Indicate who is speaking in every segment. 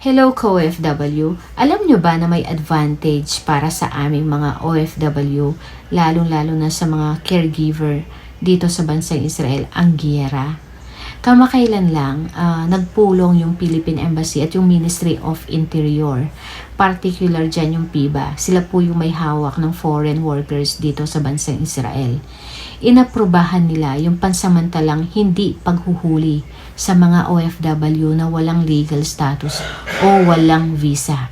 Speaker 1: Hello co-OFW, alam nyo ba na may advantage para sa aming mga OFW, lalong-lalo na sa mga caregiver dito sa bansang Israel, ang giyera? Kamakailan lang, ah, nagpulong yung Philippine Embassy at yung Ministry of Interior, particular dyan yung PIBA. Sila po yung may hawak ng foreign workers dito sa bansang Israel. Inaprubahan nila yung pansamantalang hindi paghuhuli sa mga OFW na walang legal status o walang visa.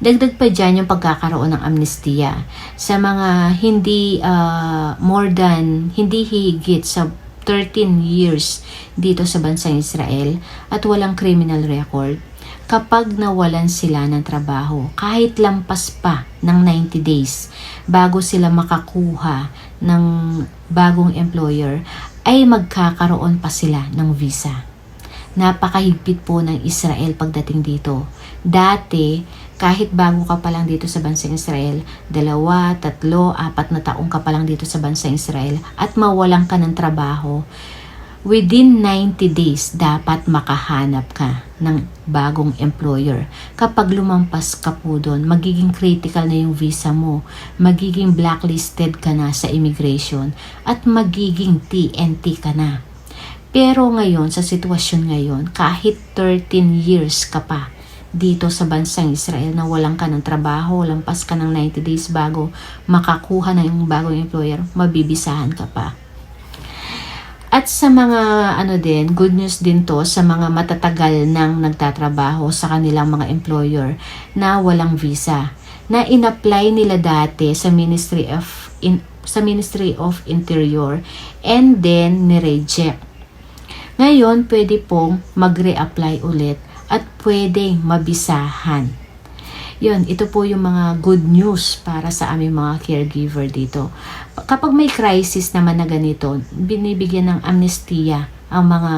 Speaker 1: Dagdag pa dyan yung pagkakaroon ng amnestiya sa mga hindi ah, more than, hindi higit sa 13 years dito sa bansang Israel at walang criminal record kapag nawalan sila ng trabaho kahit lampas pa ng 90 days bago sila makakuha ng bagong employer ay magkakaroon pa sila ng visa. Napakahigpit po ng Israel pagdating dito. Dati, kahit bago ka pa lang dito sa bansang Israel, dalawa, tatlo, apat na taong ka pa lang dito sa bansang Israel at mawalan ka ng trabaho, within 90 days dapat makahanap ka ng bagong employer. Kapag lumampas ka po doon, magiging critical na yung visa mo, magiging blacklisted ka na sa immigration, at magiging TNT ka na. Pero ngayon, sa sitwasyon ngayon, kahit 13 years ka pa dito sa bansang Israel na walang ka ng trabaho, lampas ka ng 90 days bago makakuha yung bagong employer, mabibisahan ka pa. At sa mga ano din, good news din to sa mga matatagal nang nagtatrabaho sa kanilang mga employer na walang visa na inapply nila dati sa Ministry of in, sa Ministry of Interior and then ni-reject. Ngayon, pwede pong mag-reapply ulit at pwedeng mabisahan. Yun, ito po yung mga good news para sa aming mga caregiver dito. Kapag may crisis naman na ganito, binibigyan ng amnestiya ang mga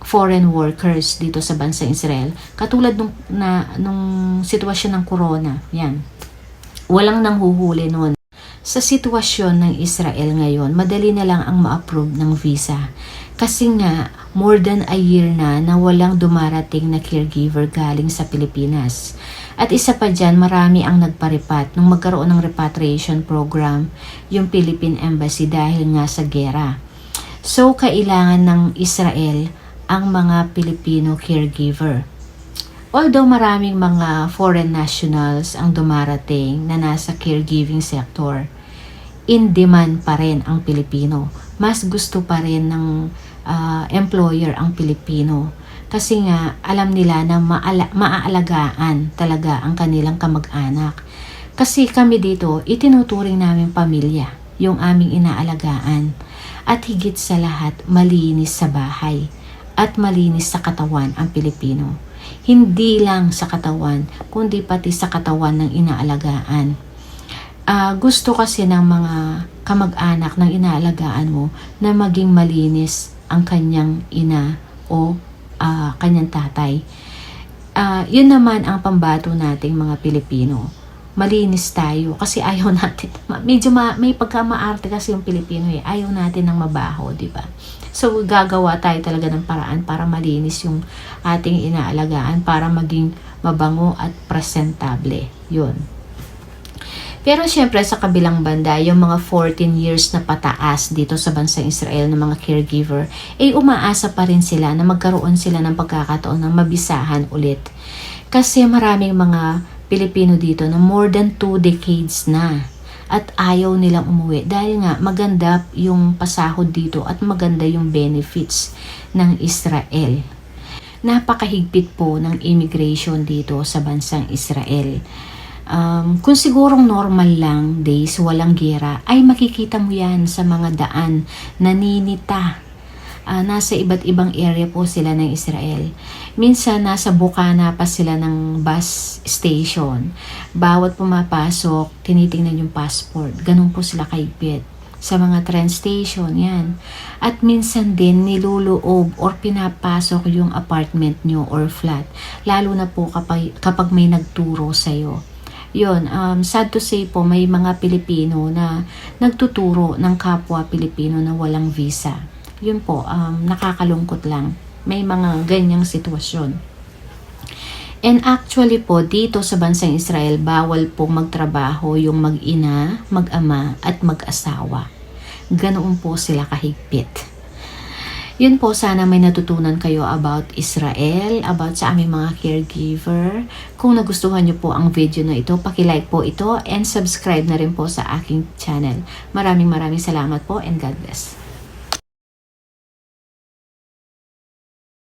Speaker 1: foreign workers dito sa bansang Israel. Katulad nung, na, nung sitwasyon ng corona, yan. Walang nanghuhuli noon. Sa sitwasyon ng Israel ngayon, madali na lang ang ma-approve ng visa. Kasi nga, more than a year na na walang dumarating na caregiver galing sa Pilipinas. At isa pa dyan, marami ang nagparipat nung magkaroon ng repatriation program yung Philippine Embassy dahil nga sa gera. So, kailangan ng Israel ang mga Filipino caregiver. Although maraming mga foreign nationals ang dumarating na nasa caregiving sector, in demand pa rin ang Pilipino. Mas gusto pa rin ng ah, employer ang Pilipino. Kasi nga, alam nila na maala- maaalagaan talaga ang kanilang kamag-anak. Kasi kami dito, itinuturing namin pamilya, yung aming inaalagaan. At higit sa lahat, malinis sa bahay at malinis sa katawan ang Pilipino. Hindi lang sa katawan, kundi pati sa katawan ng inaalagaan. Ah, gusto kasi ng mga kamag-anak ng inaalagaan mo na maging malinis ang kanyang ina o ah, kanyang tatay. Ah, yun naman ang pambato nating mga Pilipino. Malinis tayo kasi ayaw natin. Medyo ma, may pagkamaarte kasi yung Pilipino eh. Ayaw natin ng mabaho, di ba? So gagawa tayo talaga ng paraan para malinis yung ating inaalagaan para maging mabango at presentable. Yun. Pero syempre sa kabilang banda, yung mga 14 years na pataas dito sa bansang Israel ng mga caregiver, ay umaasa pa rin sila na magkaroon sila ng pagkakataon ng mabisahan ulit. Kasi maraming mga Pilipino dito na more than 2 decades na at ayaw nilang umuwi dahil nga maganda yung pasahod dito at maganda yung benefits ng Israel. Napakahigpit po ng immigration dito sa bansang Israel. Um, kung sigurong normal lang days, walang gera, ay makikita mo yan sa mga daan, naninita. Ah, nasa iba't ibang area po sila ng Israel. Minsan nasa Bukana pa sila ng bus station. Bawat pumapasok, tinitingnan yung passport. Ganun po sila kaigpit sa mga train station, yan. At minsan din niluloob or pinapasok yung apartment nyo or flat. Lalo na po kapag, kapag may nagturo sa'yo. Yun, um, sad to say po, may mga Pilipino na nagtuturo ng kapwa Pilipino na walang visa. Yun po, um, nakakalungkot lang. May mga ganyang sitwasyon. And actually po, dito sa bansang Israel, bawal po magtrabaho yung mag-ina, mag-ama, at mag-asawa. Ganoon po sila kahigpit. Yun po, sana may natutunan kayo about Israel, about sa aming mga caregiver. Kung nagustuhan nyo po ang video na ito, pakilike po ito and subscribe na rin po sa aking channel. Maraming maraming salamat po and God bless.